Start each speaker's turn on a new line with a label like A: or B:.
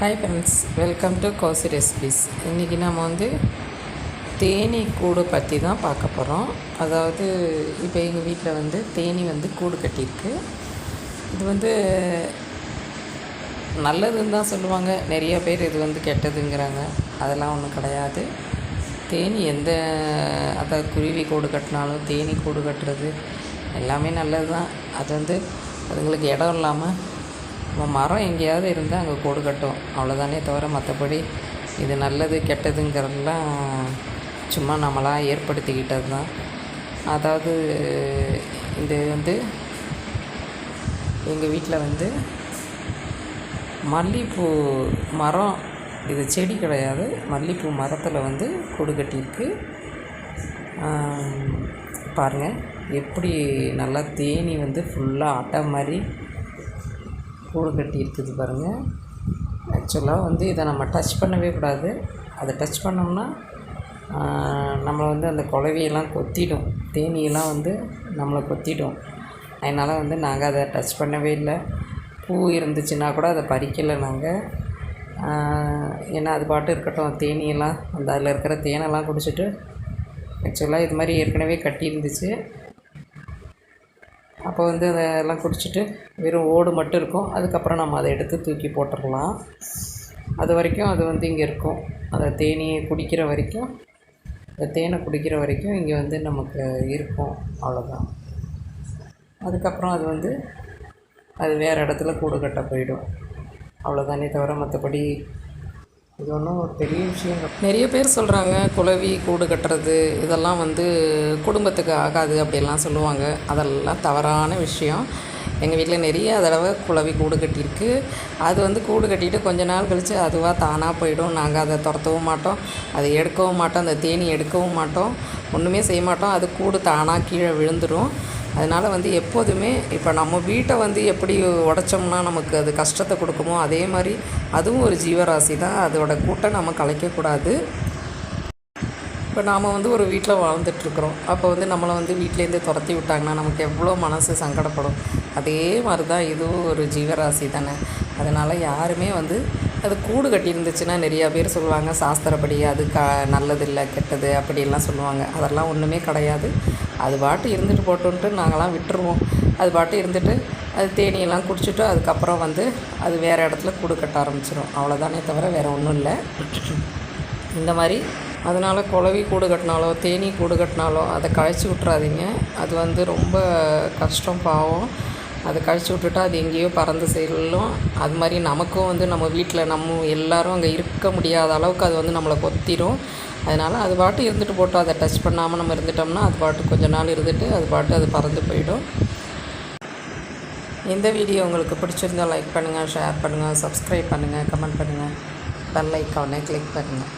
A: Hi friends welcome to cosy recipes இன்றைக்கி நம்ம வந்து தேனீ கூடு பற்றி தான் பார்க்க போகிறோம் அதாவது இப்போ எங்கள் வீட்டில் வந்து தேனி வந்து கூடு கட்டியிருக்கு. இது வந்து நல்லதுன்னு தான் சொல்லுவாங்க. நிறைய பேர் இது வந்து கெட்டதுங்கிறாங்க. அதெல்லாம் ஒன்றும் கிடையாது. தேனி எந்த அதாவது குருவி கூடு கட்டினாலும் தேனி கூடு கட்டுறது எல்லாமே நல்லது தான் அது வந்து அதுங்களுக்கு இடம் இல்லாமல் நம்ம மரம் எங்கேயாவது இருந்தால் அங்கே கொடு கட்டும் அவ்வளோதானே தவிர மற்றபடி இது நல்லது கெட்டதுங்கிறதெல்லாம் சும்மா நம்மளாக ஏற்படுத்திக்கிட்டது தான் அதாவது இது வந்து எங்கள் வீட்டில் வந்து மல்லிகைப்பூ மரம் இது செடி கிடையாது. மல்லிகைப்பூ மரத்தில் வந்து கூடு கட்டியிருக்கு பாருங்கள் எப்படி நல்லா தேனி வந்து ஃபுல்லாக அட்டை மாதிரி கூடு கட்டி இருக்குது பாருங்கள் ஆக்சுவலாக வந்து இதை நம்ம டச் பண்ணவே கூடாது. அதை டச் பண்ணோம்னா நம்மளை வந்து அந்த குலவியெல்லாம் கொத்திடும். தேனியெல்லாம் வந்து நம்மளை கொத்திடும். அதனால் வந்து நாங்கள் அதை டச் பண்ணவே இல்லை. பூ இருந்துச்சுன்னா கூட அதை பறிக்கலை நாங்கள் ஏன்னா அது பாட்டு இருக்கட்டும் தேனியெல்லாம் அந்த அதில் இருக்கிற தேனெல்லாம் குடிச்சிட்டு ஆக்சுவலாக இது மாதிரி ஏற்கனவே கட்டியிருந்துச்சு. அப்போ வந்து அதெல்லாம் குடிச்சிட்டு வெறும் ஓடு மட்டும் இருக்கும். அதுக்கப்புறம் நம்ம அதை எடுத்து தூக்கி போட்டுடலாம். அது வரைக்கும் அது வந்து இங்கே இருக்கும். அந்த தேனியை குடிக்கிற வரைக்கும் அந்த தேனை குடிக்கிற வரைக்கும் இங்கே வந்து நமக்கு இருக்கும். அவ்வளோதான் அதுக்கப்புறம் அது வந்து அது வேறு இடத்துல கூடு கட்ட போயிடும். அவ்வளோதானே தவிர மற்றபடி இது ஒன்றும் ஒரு பெரிய விஷயம் நிறைய பேர் சொல்கிறாங்க குழவி கூடு கட்டுறது இதெல்லாம் வந்து குடும்பத்துக்கு ஆகாது அப்படிலாம் சொல்லுவாங்க. அதெல்லாம் தவறான விஷயம். எங்கள் வீட்டில் நிறைய தடவை குழவி கூடு கட்டியிருக்கு. அது வந்து கூடு கட்டிட்டு கொஞ்ச நாள் கழித்து அதுவாக தானாக போயிடும். நாங்கள் அதை துரத்தவும் மாட்டோம். அதை எடுக்கவும் மாட்டோம். அந்த தேனி எடுக்கவும் மாட்டோம். ஒன்றுமே செய்ய மாட்டோம். அது கூடு தானாக கீழே விழுந்துடும் அதனால் வந்து எப்போதுமே இப்போ நம்ம வீட்டை வந்து எப்படி உடச்சோம்னா நமக்கு அது கஷ்டத்தை கொடுக்குமோ அதே மாதிரி அதுவும் ஒரு ஜீவராசி தான். அதோட கூட்டை நம்ம கலைக்கக்கூடாது இப்போ நாம் வந்து ஒரு வீட்டில் வாழ்ந்துட்டுருக்குறோம் அப்போ வந்து நம்மளை வந்து வீட்டிலேருந்து துரத்தி விட்டாங்கன்னா நமக்கு எவ்வளோ மனசு சங்கடப்படும். அதே மாதிரி தான் இதுவும் ஒரு ஜீவராசி தானே. அதனால் யாருமே வந்து அது கூடு கட்டியிருந்துச்சுன்னா நிறையா பேர் சொல்லுவாங்க சாஸ்திரப்படி அது க நல்லதில்லை கெட்டது அப்படிலாம் சொல்லுவாங்க. அதெல்லாம் ஒன்றுமே கிடையாது. அது பாட்டு இருந்துட்டு போட்டுன்ட்டு நாங்களாம் விட்டுருவோம். அது பாட்டு இருந்துட்டு அது தேனியெல்லாம் குடிச்சிட்டு அதுக்கப்புறம் வந்து அது வேறு இடத்துல கூடு கட்ட ஆரம்பிச்சிடும் அவ்வளோதானே தவிர வேறு ஒன்றும் இல்லை. இந்த மாதிரி அதனால் குழவி கூடு கட்டினாலோ தேனி கூடு கட்டினாலோ அதை கழிச்சு விட்றாதீங்க அது வந்து ரொம்ப கஷ்டம் பாவம். அதை கழிச்சு விட்டுட்டா அது எங்கேயோ பறந்து செல்லும். அது மாதிரி நமக்கும் வந்து நம்ம வீட்டில் நம்ம எல்லோரும் அங்கே இருக்க முடியாத அளவுக்கு அது வந்து நம்மளை கொத்திடும் அதனால் அது பாட்டு இருந்துட்டு போட்டோம். அதை டச் பண்ணாமல் நம்ம இருந்துட்டோம்னா அது பாட்டு கொஞ்ச நாள் இருந்துட்டு அது பாட்டு அது பறந்து போயிடும். இந்த வீடியோ உங்களுக்கு பிடிச்சிருந்தால் லைக் பண்ணுங்கள் ஷேர் பண்ணுங்கள் சப்ஸ்கிரைப் பண்ணுங்கள் கமெண்ட் பண்ணுங்கள் பெல் ஐக்கானை கிளிக் பண்ணுங்கள்